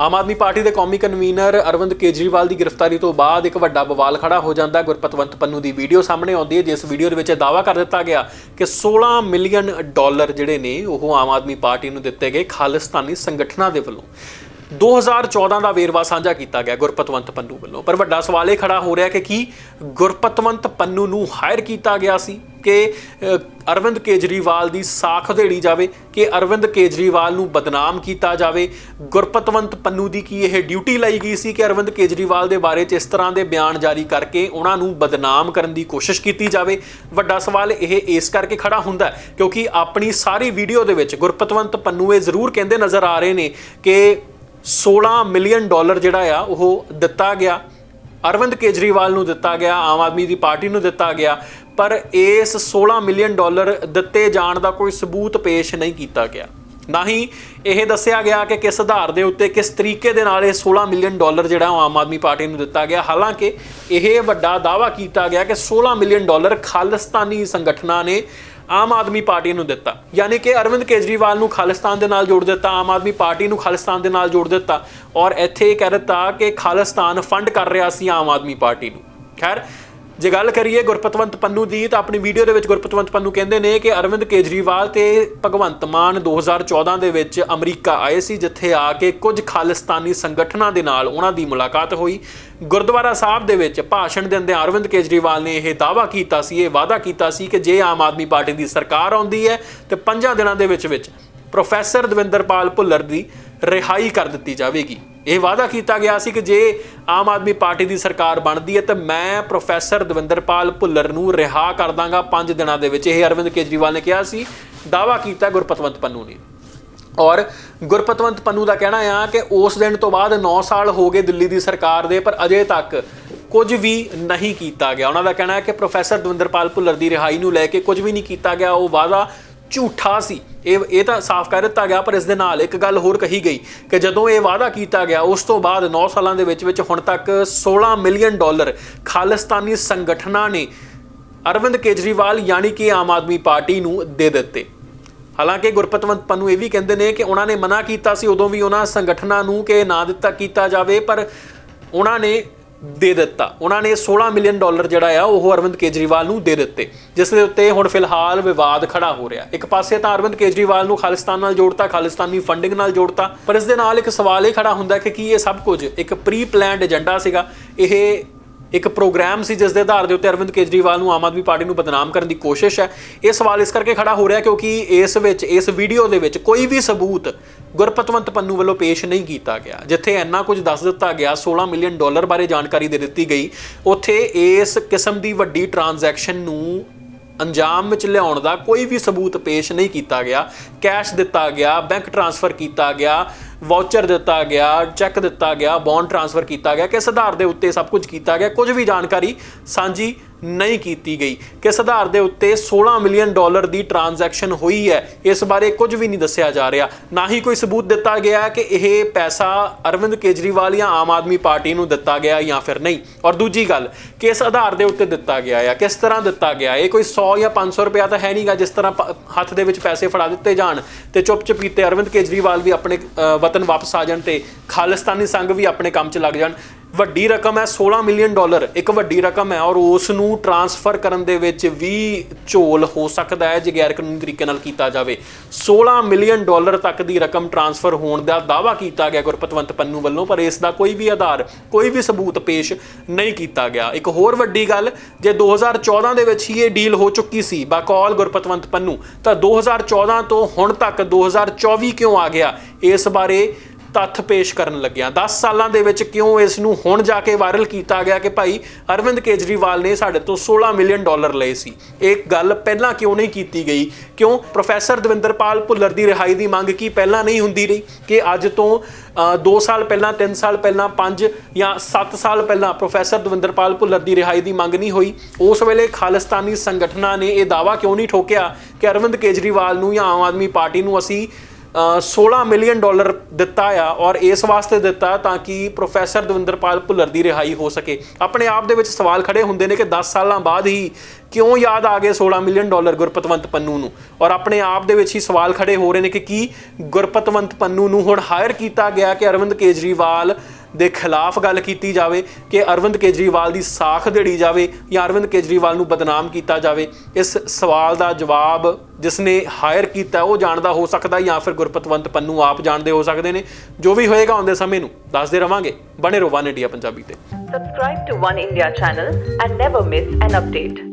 Aam Aadmi party ਦੇ ਕੌਮੀ convener Arvind Kejriwal ਦੀ ਗ੍ਰਿਫਤਾਰੀ ਤੋਂ ਬਾਅਦ ਇੱਕ ਵੱਡਾ ਬਵਾਲ ਖੜਾ ਹੋ ਜਾਂਦਾ। ਗੁਰਪਤਵੰਤ ਪੰਨੂ ਦੀ ਵੀਡੀਓ ਸਾਹਮਣੇ ਆਉਂਦੀ ਹੈ, ਜਿਸ ਵੀਡੀਓ ਦੇ ਵਿੱਚ ਇਹ ਦਾਅਵਾ ਕਰ ਦਿੱਤਾ ਗਿਆ ਕਿ 16 ਮਿਲੀਅਨ ਡਾਲਰ ਜਿਹੜੇ ਨੇ, ਉਹ ਆਮ ਆਦਮੀ ਪਾਰਟੀ ਨੂੰ ਦਿੱਤੇ ਗਏ ਖਾਲਿਸਤਾਨੀ ਸੰਗਠਨਾਂ ਦੇ ਵੱਲੋਂ। 2014 ਦਾ ਵੇਰਵਾ ਸਾਂਝਾ ਕੀਤਾ ਗਿਆ ਗੁਰਪਤਵੰਤ ਪੰਨੂ ਵੱਲੋਂ। ਪਰ ਵੱਡਾ ਸਵਾਲ ਇਹ ਖੜਾ ਹੋ ਰਿਹਾ ਕਿ ਕੀ ਗੁਰਪਤਵੰਤ ਪੰਨੂ ਨੂੰ ਹਾਇਰ ਕੀਤਾ ਗਿਆ ਸੀ? ਕਿ ਅਰਵਿੰਦ ਕੇਜਰੀਵਾਲ ਦੀ ਸਾਖ ਦੇੜੀ ਜਾਵੇ, ਕਿ ਅਰਵਿੰਦ ਕੇਜਰੀਵਾਲ ਨੂੰ ਬਦਨਾਮ ਕੀਤਾ ਜਾਵੇ। ਗੁਰਪਤਵੰਤ ਪੰਨੂ ਦੀ ਕੀ ਇਹ ਡਿਊਟੀ ਲਈ ਗਈ ਸੀ ਕਿ ਅਰਵਿੰਦ ਕੇਜਰੀਵਾਲ ਦੇ ਬਾਰੇ 'ਚ ਇਸ ਤਰ੍ਹਾਂ ਦੇ ਬਿਆਨ ਜਾਰੀ ਕਰਕੇ ਉਹਨਾਂ ਨੂੰ ਬਦਨਾਮ ਕਰਨ ਦੀ ਕੋਸ਼ਿਸ਼ ਕੀਤੀ ਜਾਵੇ? ਵੱਡਾ ਸਵਾਲ ਇਹ ਇਸ ਕਰਕੇ ਖੜਾ ਹੁੰਦਾ ਕਿਉਂਕਿ ਆਪਣੀ ਸਾਰੀ ਵੀਡੀਓ ਦੇ ਵਿੱਚ ਗੁਰਪਤਵੰਤ ਪੰਨੂ ਇਹ ਜ਼ਰੂਰ ਕਹਿੰਦੇ ਨਜ਼ਰ ਆ ਰਹੇ ਨੇ ਕਿ 16 ਮਿਲੀਅਨ ਡਾਲਰ ਜਿਹੜਾ ਆ, ਉਹ ਦਿੱਤਾ ਗਿਆ। ਅਰਵਿੰਦ ਕੇਜਰੀਵਾਲ ਨੂੰ ਦਿੱਤਾ ਗਿਆ, ਆਮ ਆਦਮੀ ਦੀ ਪਾਰਟੀ ਨੂੰ ਦਿੱਤਾ ਗਿਆ, ਪਰ ਇਸ 16 ਮਿਲੀਅਨ ਡਾਲਰ ਦਿੱਤੇ ਜਾਣ ਦਾ ਕੋਈ ਸਬੂਤ ਪੇਸ਼ ਨਹੀਂ ਕੀਤਾ ਗਿਆ। ਨਾ ਹੀ ਇਹ ਦੱਸਿਆ ਗਿਆ ਕਿ ਕਿਸ ਆਧਾਰ ਦੇ ਉੱਤੇ ਕਿਸ ਤਰੀਕੇ ਦੇ ਨਾਲ ਇਹ 16 ਮਿਲੀਅਨ ਡਾਲਰ ਜਿਹੜਾ ਉਹ ਆਮ ਆਦਮੀ ਪਾਰਟੀ ਨੂੰ ਦਿੱਤਾ ਗਿਆ। ਹਾਲਾਂਕਿ ਇਹ ਵੱਡਾ ਦਾਅਵਾ ਕੀਤਾ ਗਿਆ ਕਿ 16 ਮਿਲੀਅਨ ਡਾਲਰ ਖਾਲਿਸਤਾਨੀ ਸੰਗਠਨਾਂ ਨੇ ਆਮ ਆਦਮੀ ਪਾਰਟੀ ਨੂੰ ਦਿੱਤਾ। ਯਾਨੀ ਕਿ ਅਰਵਿੰਦ ਕੇਜਰੀਵਾਲ ਨੂੰ ਖਾਲਿਸਤਾਨ ਦੇ ਨਾਲ ਜੋੜ ਦਿੱਤਾ, ਆਮ ਆਦਮੀ ਪਾਰਟੀ ਨੂੰ ਖਾਲਿਸਤਾਨ ਦੇ ਨਾਲ ਜੋੜ ਦਿੱਤਾ ਔਰ ਇੱਥੇ ਇਹ ਕਹਿ ਦਿੱਤਾ ਕਿ ਖਾਲਿਸਤਾਨ ਫੰਡ ਕਰ ਰਿਹਾ ਸੀ ਆਮ ਆਦਮੀ ਪਾਰਟੀ ਨੂੰ। ਖੈਰ ਜੇ ਗੱਲ ਕਰੀਏ ਗੁਰਪਤਵੰਤ ਪੰਨੂ ਦੀ, ਤਾਂ ਆਪਣੀ ਵੀਡੀਓ ਦੇ ਵਿੱਚ ਗੁਰਪਤਵੰਤ ਪੰਨੂ ਕਹਿੰਦੇ ਨੇ ਕਿ ਅਰਵਿੰਦ ਕੇਜਰੀਵਾਲ ਤੇ ਭਗਵੰਤ ਮਾਨ 2014 ਦੇ ਵਿੱਚ ਅਮਰੀਕਾ ਆਏ ਸੀ, ਜਿੱਥੇ ਆ ਕੇ ਕੁਝ ਖਾਲਿਸਤਾਨੀ ਸੰਗਠਨਾਂ ਦੇ ਨਾਲ ਉਹਨਾਂ ਦੀ ਮੁਲਾਕਾਤ ਹੋਈ। ਗੁਰਦੁਆਰਾ ਸਾਹਿਬ ਦੇ ਵਿੱਚ ਭਾਸ਼ਣ ਦਿੰਦੇ ਅਰਵਿੰਦ ਕੇਜਰੀਵਾਲ ਨੇ ਇਹ ਦਾਅਵਾ ਕੀਤਾ ਸੀ, ਇਹ ਵਾਅਦਾ ਕੀਤਾ ਸੀ ਕਿ ਜੇ ਆਮ ਆਦਮੀ ਪਾਰਟੀ ਦੀ ਸਰਕਾਰ ਆਉਂਦੀ ਹੈ, ਤੇ ਪੰਜਾਂ ਦਿਨਾਂ ਦੇ ਵਿੱਚ ਵਿੱਚ ਪ੍ਰੋਫੈਸਰ ਦਵਿੰਦਰਪਾਲ ਭੁੱਲਰ ਦੀ ਰਿਹਾਈ ਕਰ ਦਿੱਤੀ ਜਾਵੇਗੀ। ਇਹ ਵਾਅਦਾ ਕੀਤਾ ਗਿਆ ਸੀ ਕਿ ਜੇ ਆਮ ਆਦਮੀ ਪਾਰਟੀ ਦੀ ਸਰਕਾਰ ਬਣਦੀ ਹੈ ਤਾਂ ਮੈਂ ਪ੍ਰੋਫੈਸਰ ਦਵਿੰਦਰਪਾਲ ਭੁੱਲਰ ਨੂੰ ਰਿਹਾ ਕਰ ਦਾਂਗਾ 5 ਦਿਨਾਂ ਦੇ ਵਿੱਚ। ਇਹ ਅਰਵਿੰਦ ਕੇਜਰੀਵਾਲ ਨੇ ਕਿਹਾ ਸੀ। ਦਾਅਵਾ ਕੀਤਾ ਗੁਰਪਤਵੰਤ ਪੰਨੂ ਨੇ। ਔਰ ਗੁਰਪਤਵੰਤ ਪੰਨੂ ਦਾ ਕਹਿਣਾ ਆ ਕਿ ਉਸ ਦਿਨ ਤੋਂ ਬਾਅਦ 9 ਸਾਲ ਹੋ ਗਏ ਦਿੱਲੀ ਦੀ ਸਰਕਾਰ ਦੇ, ਪਰ ਅਜੇ ਤੱਕ ਕੁਝ ਵੀ ਨਹੀਂ ਕੀਤਾ ਗਿਆ। ਉਹਨਾਂ ਦਾ ਕਹਿਣਾ ਹੈ ਕਿ ਪ੍ਰੋਫੈਸਰ ਦਵਿੰਦਰਪਾਲ ਭੁੱਲਰ ਦੀ ਰਿਹਾਈ ਨੂੰ ਲੈ ਕੇ ਕੁਝ ਵੀ ਨਹੀਂ ਕੀਤਾ ਗਿਆ। ਉਹ ਵਾਅਦਾ ਝੂਠਾ ਸੀ। ਇਹ ਇਹ ਤਾਂ ਸਾਫ਼ ਕਰ ਦਿੱਤਾ ਗਿਆ, ਪਰ ਇਸ ਦੇ ਨਾਲ ਇੱਕ ਗੱਲ ਹੋਰ ਕਹੀ ਗਈ ਕਿ ਜਦੋਂ ਇਹ ਵਾਅਦਾ ਕੀਤਾ ਗਿਆ, ਉਸ ਤੋਂ ਬਾਅਦ 9 ਸਾਲਾਂ ਦੇ ਵਿੱਚ ਵਿੱਚ ਹੁਣ ਤੱਕ 16 ਮਿਲੀਅਨ ਡਾਲਰ ਖਾਲਿਸਤਾਨੀ ਸੰਗਠਨਾਂ ਨੇ ਅਰਵਿੰਦ ਕੇਜਰੀਵਾਲ ਯਾਨੀ ਕਿ ਆਮ ਆਦਮੀ ਪਾਰਟੀ ਨੂੰ ਦੇ ਦਿੱਤੇ। ਹਾਲਾਂਕਿ ਗੁਰਪਤਵੰਤ ਪੰਨੂ ਇਹ ਵੀ ਕਹਿੰਦੇ ਨੇ ਕਿ ਉਹਨਾਂ ਨੇ ਮਨਾ ਕੀਤਾ ਸੀ ਉਦੋਂ ਵੀ ਉਹਨਾਂ ਸੰਗਠਨਾਂ ਨੂੰ ਕਿ ਨਾ ਦਿੱਤਾ, ਕੀਤਾ ਜਾਵੇ, ਪਰ ਉਹਨਾਂ ਨੇ ਦੇ ਦਿੱਤਾ। ਉਹਨਾਂ ਨੇ 16 ਮਿਲੀਅਨ ਡਾਲਰ ਜਿਹੜਾ ਆ, ਉਹ ਅਰਵਿੰਦ ਕੇਜਰੀਵਾਲ ਨੂੰ ਦੇ ਦਿੱਤੇ। ਜਿਸ ਦੇ ਉੱਤੇ ਹੁਣ ਫਿਲਹਾਲ ਵਿਵਾਦ ਖੜਾ ਹੋ ਰਿਹਾ। ਇੱਕ ਪਾਸੇ ਤਾਂ ਅਰਵਿੰਦ ਕੇਜਰੀਵਾਲ ਨੂੰ ਖਾਲਿਸਤਾਨ ਨਾਲ ਜੋੜਤਾ, ਖਾਲਿਸਤਾਨੀ ਫੰਡਿੰਗ ਨਾਲ ਜੋੜਤਾ, ਪਰ ਇਸ ਦੇ ਨਾਲ ਇੱਕ ਸਵਾਲ ਇਹ ਖੜਾ ਹੁੰਦਾ ਕਿ ਕੀ ਇਹ ਸਭ ਕੁਝ ਇੱਕ ਪ੍ਰੀ ਪਲਾਨਡ ਏਜੰਡਾ ਸੀਗਾ? ਇਹ ਇੱਕ ਪ੍ਰੋਗਰਾਮ ਸੀ ਜਿਸ ਦੇ ਆਧਾਰ ਦੇ ਉੱਤੇ ਅਰਵਿੰਦ ਕੇਜਰੀਵਾਲ ਨੂੰ ਆਮ ਆਦਮੀ ਪਾਰਟੀ ਨੂੰ ਬਦਨਾਮ ਕਰਨ ਦੀ ਕੋਸ਼ਿਸ਼ ਹੈ। ਇਹ ਸਵਾਲ ਇਸ ਕਰਕੇ ਖੜਾ ਹੋ ਰਿਹਾ ਕਿਉਂਕਿ ਇਸ ਵਿੱਚ, ਇਸ ਵੀਡੀਓ ਦੇ ਵਿੱਚ ਕੋਈ ਵੀ ਸਬੂਤ ਗੁਰਪਤਵੰਤ ਪੰਨੂ ਵੱਲੋਂ ਪੇਸ਼ ਨਹੀਂ ਕੀਤਾ ਗਿਆ, ਜਿੱਥੇ ਇੰਨਾ ਕੁਝ ਦੱਸ ਦਿੱਤਾ ਗਿਆ 16 ਮਿਲੀਅਨ ਡਾਲਰ ਬਾਰੇ ਜਾਣਕਾਰੀ ਦੇ ਦਿੱਤੀ ਗਈ। ਉੱਥੇ ਇਸ ਕਿਸਮ ਦੀ ਵੱਡੀ ਟ੍ਰਾਂਜੈਕਸ਼ਨ ਨੂੰ ਅੰਜਾਮ ਵਿੱਚ ਲਿਆਉਣ ਦਾ ਕੋਈ ਵੀ ਸਬੂਤ ਪੇਸ਼ ਨਹੀਂ ਕੀਤਾ ਗਿਆ। ਕੈਸ਼ ਦਿੱਤਾ ਗਿਆ, ਬੈਂਕ ਟ੍ਰਾਂਸਫਰ ਕੀਤਾ ਗਿਆ ਵਾਊਚਰ ਦਿੱਤਾ ਗਿਆ ਚੈੱਕ ਦਿੱਤਾ ਗਿਆ ਬੌਂਡ ਟ੍ਰਾਂਸਫਰ ਕੀਤਾ ਗਿਆ ਕਿਸ ਆਧਾਰ ਦੇ ਉੱਤੇ ਸਭ ਕੁਝ ਕੀਤਾ ਗਿਆ ਕੁਝ ਵੀ ਜਾਣਕਾਰੀ ਸਾਂਝੀ ਨਹੀਂ ਕੀਤੀ ਗਈ। ਕਿਸ ਆਧਾਰ ਦੇ ਉੱਤੇ 16 ਮਿਲੀਅਨ ਡਾਲਰ ਦੀ ਟ੍ਰਾਂਜੈਕਸ਼ਨ ਹੋਈ ਹੈ ਇਸ ਬਾਰੇ ਕੁਝ ਵੀ ਨਹੀਂ ਦੱਸਿਆ ਜਾ ਰਿਹਾ। ਨਾ ਹੀ ਕੋਈ ਸਬੂਤ ਦਿੱਤਾ ਗਿਆ ਕਿ ਇਹ ਪੈਸਾ ਅਰਵਿੰਦ ਕੇਜਰੀਵਾਲ ਜਾਂ ਆਮ ਆਦਮੀ ਪਾਰਟੀ ਨੂੰ ਦਿੱਤਾ ਗਿਆ ਜਾਂ ਫਿਰ ਨਹੀਂ। ਔਰ ਦੂਜੀ ਗੱਲ ਕਿਸ ਆਧਾਰ ਦੇ ਉੱਤੇ ਦਿੱਤਾ ਗਿਆ ਹੈ ਕਿਸ ਤਰ੍ਹਾਂ ਦਿੱਤਾ ਗਿਆ ਇਹ ਕੋਈ 100 ਜਾਂ 500 ਰੁਪਇਆ ਤਾਂ ਹੈ ਨਹੀਂਗਾ ਜਿਸ ਤਰ੍ਹਾਂ ਪ- ਹੱਥ ਦੇ ਵਿੱਚ ਪੈਸੇ ਫੜਾ ਦਿੱਤੇ ਜਾਣ ਤੇ ਚੁੱਪ ਚਪੀਤੇ ਅਰਵਿੰਦ ਕੇਜਰੀਵਾਲ ਵੀ ਆਪਣੇ ਅ, ਵਤਨ ਵਾਪਸ ਆ ਜਾਣ ਤੇ ਖਾਲਿਸਤਾਨੀ ਸੰਘ ਵੀ ਆਪਣੇ ਕੰਮ 'ਚ ਲੱਗ ਜਾਣ। ਵੱਡੀ ਰਕਮ ਹੈ 16 ਮਿਲੀਅਨ ਡਾਲਰ। ਇੱਕ ਵੱਡੀ ਰਕਮ ਹੈ ਔਰ ਉਸ ਨੂੰ ਟ੍ਰਾਂਸਫਰ ਕਰਨ ਦੇ ਵਿੱਚ ਵੀ ਝੋਲ ਹੋ ਸਕਦਾ ਹੈ, ਜੇ ਗੈਰ ਕਾਨੂੰਨੀ ਤਰੀਕੇ ਨਾਲ ਕੀਤਾ ਜਾਵੇ। 16 ਮਿਲੀਅਨ ਡਾਲਰ ਤੱਕ ਦੀ ਰਕਮ ਟ੍ਰਾਂਸਫਰ ਹੋਣ ਦਾ ਦਾਅਵਾ ਕੀਤਾ ਗਿਆ ਗੁਰਪਤਵੰਤ ਪੰਨੂ ਵੱਲੋਂ, ਪਰ ਇਸ ਦਾ ਕੋਈ ਵੀ ਆਧਾਰ, ਕੋਈ ਵੀ ਸਬੂਤ ਪੇਸ਼ ਨਹੀਂ ਕੀਤਾ ਗਿਆ। ਇੱਕ ਹੋਰ ਵੱਡੀ ਗੱਲ, ਜੇ 2014 ਦੇ ਵਿੱਚ ਹੀ ਇਹ ਡੀਲ ਹੋ ਚੁੱਕੀ ਸੀ, ਬਾਕੌਲ ਗੁਰਪਤਵੰਤ ਪੰਨੂ, ਤਾਂ 2014 ਤੋਂ ਹੁਣ ਤੱਕ 2024 ਕਿਉਂ ਆ ਗਿਆ? ਇਸ ਬਾਰੇ ਤੱਥ ਪੇਸ਼ ਕਰਨ ਲੱਗਿਆ। 10 ਸਾਲਾਂ ਦੇ ਵਿੱਚ ਕਿਉਂ ਇਸ ਨੂੰ ਹੁਣ ਜਾ ਕੇ ਵਾਇਰਲ ਕੀਤਾ ਗਿਆ ਕਿ ਭਾਈ ਅਰਵਿੰਦ ਕੇਜਰੀਵਾਲ ਨੇ ਸਾਡੇ ਤੋਂ 16 ਮਿਲੀਅਨ ਡਾਲਰ ਲਏ ਸੀ। ਇਹ ਗੱਲ ਪਹਿਲਾਂ ਕਿਉਂ ਨਹੀਂ ਕੀਤੀ ਗਈ? ਕਿਉਂ ਪ੍ਰੋਫੈਸਰ ਦਵਿੰਦਰਪਾਲ ਭੁੱਲਰ ਦੀ ਰਿਹਾਈ ਦੀ ਮੰਗ ਕੀ ਪਹਿਲਾਂ ਨਹੀਂ ਹੁੰਦੀ ਰਹੀ ਕਿ ਅੱਜ ਤੋਂ 2 ਸਾਲ ਪਹਿਲਾਂ 3 ਸਾਲ ਪਹਿਲਾਂ 5 ਜਾਂ 7 ਸਾਲ ਪਹਿਲਾਂ ਪ੍ਰੋਫੈਸਰ ਦਵਿੰਦਰਪਾਲ ਭੁੱਲਰ ਦੀ ਰਿਹਾਈ ਦੀ ਮੰਗ ਨਹੀਂ ਹੋਈ? ਉਸ ਵੇਲੇ ਖਾਲਿਸਤਾਨੀ ਸੰਗਠਨਾਂ ਨੇ ਇਹ ਦਾਅਵਾ ਕਿਉਂ ਨਹੀਂ ਠੋਕਿਆ ਕਿ ਅਰਵਿੰਦ ਕੇਜਰੀਵਾਲ ਨੂੰ ਜਾਂ ਆਮ ਆਦਮੀ ਪਾਰਟੀ ਨੂੰ ਅਸੀਂ 16 ਮਿਲੀਅਨ ਡਾਲਰ ਦਿੱਤਾ ਆ ਔਰ ਇਸ ਵਾਸਤੇ ਦਿੱਤਾ ਤਾਂ ਕਿ ਪ੍ਰੋਫੈਸਰ ਦਵਿੰਦਰਪਾਲ ਭੁੱਲਰ ਦੀ ਰਿਹਾਈ ਹੋ ਸਕੇ। ਆਪਣੇ ਆਪ ਦੇ ਵਿੱਚ ਸਵਾਲ ਖੜੇ ਹੁੰਦੇ ਨੇ ਕਿ 10 ਸਾਲਾਂ ਬਾਅਦ ਹੀ ਕਿਉਂ ਯਾਦ ਆ ਗਏ 16 ਮਿਲੀਅਨ ਡਾਲਰ ਗੁਰਪਤਵੰਤ ਪੰਨੂ ਨੂੰ? ਔਰ ਆਪਣੇ ਆਪ ਦੇ ਵਿੱਚ ਹੀ ਸਵਾਲ ਖੜੇ ਹੋ ਰਹੇ ਨੇ ਕਿ ਕੀ ਗੁਰਪਤਵੰਤ ਪੰਨੂ ਨੂੰ ਹੁਣ ਹਾਇਰ ਕੀਤਾ ਗਿਆ ਕਿ ਅਰਵਿੰਦ ਕੇਜਰੀਵਾਲ ਦੇ ਖਿਲਾਫ ਗੱਲ ਕੀਤੀ ਜਾਵੇ, ਕਿ ਅਰਵਿੰਦ ਕੇਜਰੀਵਾਲ ਦੀ ਸਾਖ ਦੇੜੀ ਜਾਵੇ ਜਾਂ ਅਰਵਿੰਦ ਕੇਜਰੀਵਾਲ ਨੂੰ ਬਦਨਾਮ ਕੀਤਾ ਜਾਵੇ, ਇਸ ਸਵਾਲ ਦਾ ਜਵਾਬ ਜਿਸ ਨੇ ਹਾਇਰ ਕੀਤਾ, ਉਹ ਜਾਣਦਾ ਹੋ ਸਕਦਾ ਜਾਂ ਫਿਰ ਗੁਰਪਤਵੰਤ ਪੰਨੂ ਆਪ ਜਾਣਦੇ ਹੋ ਸਕਦੇ ਨੇ। ਜੋ ਵੀ ਹੋਏਗਾ ਆਉਂਦੇ ਸਮੇਂ ਨੂੰ ਦੱਸਦੇ ਰਵਾਂਗੇ। ਬਣੇ ਰਹੋ ਵਨ ਇੰਡੀਆ ਪੰਜਾਬੀ ਤੇ। Subscribe to One India channel and never miss an update.